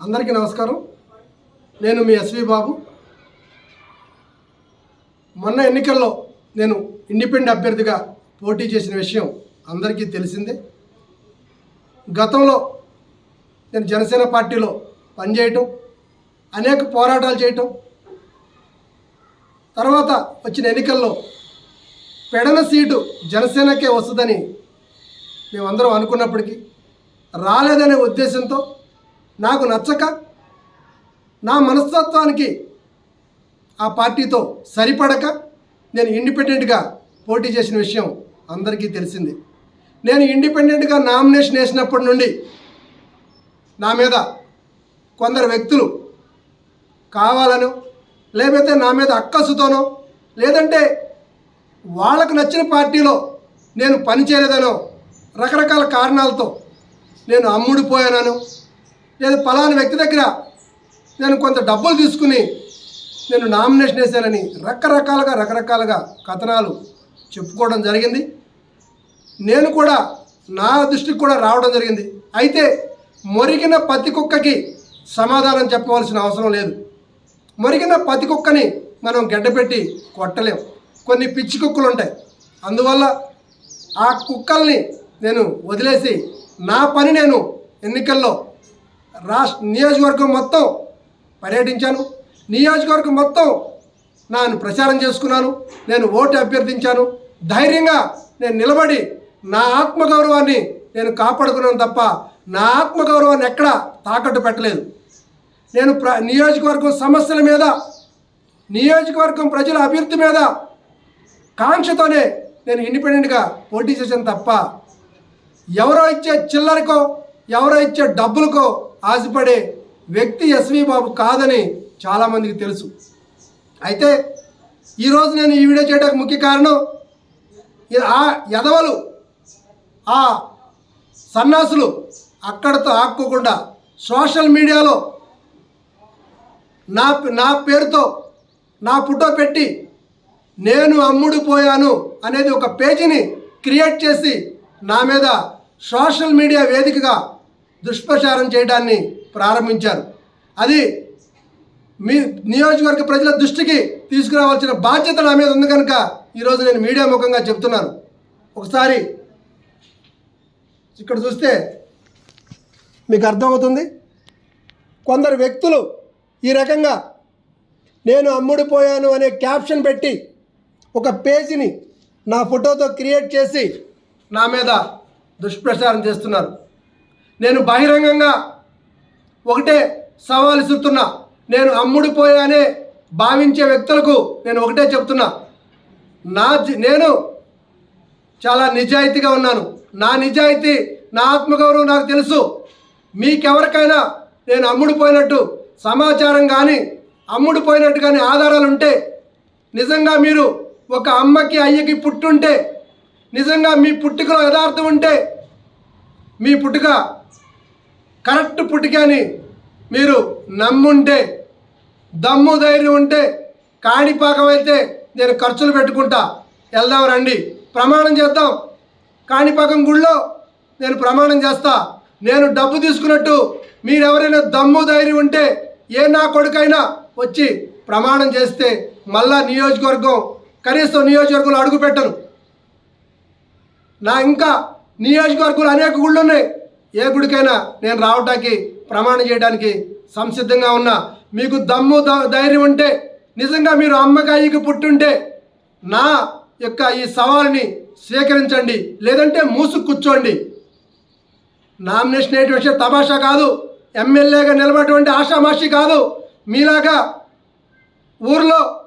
అందరికీ నమస్కారం. నేను మీ ఎస్వి బాబు. మొన్న ఎన్నికల్లో నేను ఇండిపెండెంట్ అభ్యర్థిగా పోటీ చేసిన విషయం అందరికీ తెలిసిందే. గతంలో నేను జనసేన పార్టీలో పనిచేయటం అనేక పోరాటాలు చేయటం తర్వాత వచ్చిన ఎన్నికల్లో పెడన సీటు జనసేనకే వస్తుందని మేమందరం అనుకున్నప్పటికీ రాలేదనే ఉద్దేశంతో నాకు నచ్చక నా మనస్తత్వానికి ఆ పార్టీతో సరిపడక నేను ఇండిపెండెంట్గా పోటీ చేసిన విషయం అందరికీ తెలిసింది. నేను ఇండిపెండెంట్గా నామినేషన్ వేసినప్పటి నుండి నా మీద కొందరు వ్యక్తులు కావాలనో లేకపోతే నా మీద అక్కసుతోనో లేదంటే వాళ్ళకు నచ్చిన పార్టీలో నేను పనిచేయలేదనో రకరకాల కారణాలతో నేను అమ్ముడిపోయానను. లేదా పలానా వ్యక్తి దగ్గర నేను కొంత డబ్బులు తీసుకుని నేను నామినేషన్ వేశానని రకరకాలుగా రకరకాలుగా కథనాలు చెప్పుకోవడం జరిగింది. నేను కూడా నా దృష్టికి కూడా రావడం జరిగింది. అయితే మొరిగిన పత్తి కుక్కకి సమాధానం చెప్పవలసిన అవసరం లేదు. మొరిగిన పత్తి కుక్కని మనం గడ్డపెట్టి కొట్టలేం. కొన్ని పిచ్చి కుక్కలు ఉంటాయి. అందువల్ల ఆ కుక్కల్ని నేను వదిలేసి నా పని నేను ఎన్నికల్లో రాష్ట్ర నియోజకవర్గం మొత్తం పర్యటించాను. నియోజకవర్గం మొత్తం నేను ప్రచారం చేసుకున్నాను. నేను ఓటు అభ్యర్థించాను. ధైర్యంగా నేను నిలబడి నా ఆత్మగౌరవాన్ని నేను కాపాడుకున్నాను తప్ప నా ఆత్మగౌరవాన్ని ఎక్కడా తాకట్టు పెట్టలేదు. నేను ప్ర నియోజకవర్గం సమస్యల మీద నియోజకవర్గం ప్రజల అభివృద్ధి మీద కాంక్షతోనే నేను ఇండిపెండెంట్గా పోటీ చేశాను తప్ప ఎవరో ఇచ్చే చిల్లరకో ఎవరో ఇచ్చే డబ్బులకో ఆశపడే వ్యక్తి ఎస్వి బాబు కాదని చాలామందికి తెలుసు. అయితే ఈరోజు నేను ఈ వీడియో చేయడానికి ముఖ్య కారణం ఆ యదవలు ఆ సన్నాసులు అక్కడతో ఆక్కోకుండా సోషల్ మీడియాలో నా నా పేరుతో నా ఫోటో పెట్టి నేను అమ్ముడు పోయాను అనేది ఒక పేజీని క్రియేట్ చేసి నా మీద సోషల్ మీడియా వేదికగా దుష్ప్రచారం చేయడాన్ని ప్రారంభించారు. అది మీ నియోజకవర్గ ప్రజల దృష్టికి తీసుకురావాల్సిన బాధ్యత నా మీద ఉంది కనుక ఈరోజు నేను మీడియా ముఖంగా చెప్తున్నాను. ఒకసారి ఇక్కడ చూస్తే మీకు అర్థమవుతుంది. కొందరు వ్యక్తులు ఈ రకంగా నేను అమ్ముడిపోయాను అనే క్యాప్షన్ పెట్టి ఒక పేజీని నా ఫోటోతో క్రియేట్ చేసి నా మీద దుష్ప్రచారం చేస్తున్నారు. నేను బహిరంగంగా ఒకటే సవాలు ఇస్తున్నా నేను అమ్ముడిపోయానే భావించే వ్యక్తులకు నేను ఒకటే చెప్తున్నా. నా నేను చాలా నిజాయితీగా ఉన్నాను. నా నిజాయితీ నా ఆత్మగౌరవం నాకు తెలుసు. మీకెవరికైనా నేను అమ్ముడిపోయినట్టు సమాచారం కానీ అమ్ముడిపోయినట్టు కానీ ఆధారాలు ఉంటే నిజంగా మీరు ఒక అమ్మకి అయ్యకి పుట్టుంటే నిజంగా మీ పుట్టుకలో యథార్థం ఉంటే మీ పుట్టుక కరెక్ట్ పుట్టుక అని మీరు నమ్ముంటే దమ్ము ధైర్యం ఉంటే కాణిపాకం అయితే నేను ఖర్చులు పెట్టుకుంటా. వెళ్దాం రండి. ప్రమాణం చేద్దాం. కాణిపాకం గుళ్ళో నేను ప్రమాణం చేస్తా. నేను డబ్బు తీసుకున్నట్టు మీరెవరైనా దమ్ము ధైర్యం ఉంటే ఏ నా కొడుకైనా వచ్చి ప్రమాణం చేస్తే మళ్ళా నియోజకవర్గం కనీసం నియోజకవర్గంలో అడుగు పెట్టను నా ఇంకా నియోజకవర్గంలో అనేక గుళ్ళు ఉన్నాయి ఏ గుడికైనా నేను రావటానికి ప్రమాణం చేయడానికి సంసిద్ధంగా ఉన్నా. మీకు దమ్ము ద- ధైర్యం ఉంటే నిజంగా మీరు అమ్మకాయికి పుట్టుంటే నా యొక్క ఈ సవాల్ని స్వీకరించండి లేదంటే మూసు కూర్చోండి. నామినేషన్ అయ్యే విషయం తమాషా కాదు ఎమ్మెల్యేగా నిలబడేటువంటి ఆషామాషి కాదు. మీలాగా ఊర్లో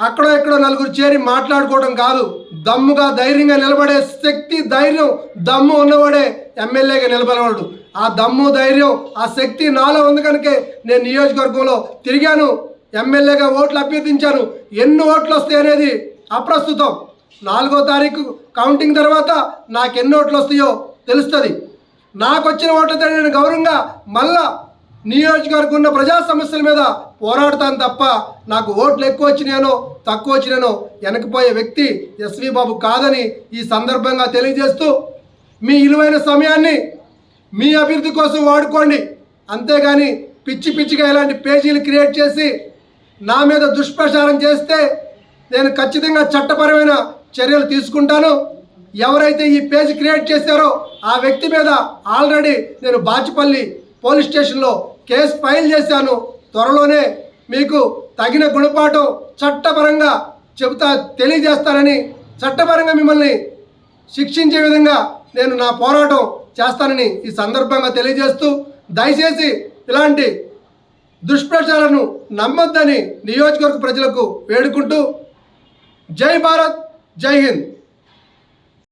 అక్కడో ఎక్కడో నలుగురు చేరి మాట్లాడుకోవడం కాదు. దమ్ముగా ధైర్యంగా నిలబడే శక్తి ధైర్యం దమ్ము ఉన్నవాడే ఎమ్మెల్యేగా నిలబడవాడు. ఆ దమ్ము ధైర్యం ఆ శక్తి నాలో ఉంది కనుకే నేను నియోజకవర్గంలో తిరిగాను ఎమ్మెల్యేగా ఓట్లు అభ్యర్థించాను. ఎన్ని ఓట్లు వస్తాయి అనేది అప్రస్తుతం. నాలుగో తారీఖు కౌంటింగ్ తర్వాత నాకు ఎన్ని ఓట్లు వస్తాయో తెలుస్తుంది. నాకు వచ్చిన ఓట్లతో నేను గౌరవంగా మళ్ళా నియోజకవర్గం ఉన్న ప్రజా సమస్యల మీద పోరాడతాను తప్ప నాకు ఓట్లు ఎక్కువ వచ్చినాయనో తక్కువ వచ్చినానో వెనకపోయే వ్యక్తి ఎస్వి బాబు కాదని ఈ సందర్భంగా తెలియజేస్తూ మీ విలువైన సమయాన్ని మీ అభివృద్ధి కోసం వాడుకోండి. అంతేగాని పిచ్చి పిచ్చిగా ఇలాంటి పేజీలు క్రియేట్ చేసి నా మీద దుష్ప్రచారం చేస్తే నేను ఖచ్చితంగా చట్టపరమైన చర్యలు తీసుకుంటాను. ఎవరైతే ఈ పేజ్ క్రియేట్ చేశారో ఆ వ్యక్తి మీద ఆల్రెడీ నేను బాచిపల్లి పోలీస్ స్టేషన్లో కేసు ఫైల్ చేశాను. త్వరలోనే మీకు తగిన గుణపాఠం చట్టపరంగా చెబుతా తెలియజేస్తానని చట్టపరంగా మిమ్మల్ని శిక్షించే విధంగా నేను నా పోరాటం చేస్తానని ఈ సందర్భంగా తెలియజేస్తూ దయచేసి ఇలాంటి దుష్ప్రచారాలను నమ్మొద్దని నియోజకవర్గ ప్రజలకు వేడుకుంటూ జై భారత్ జై హింద్.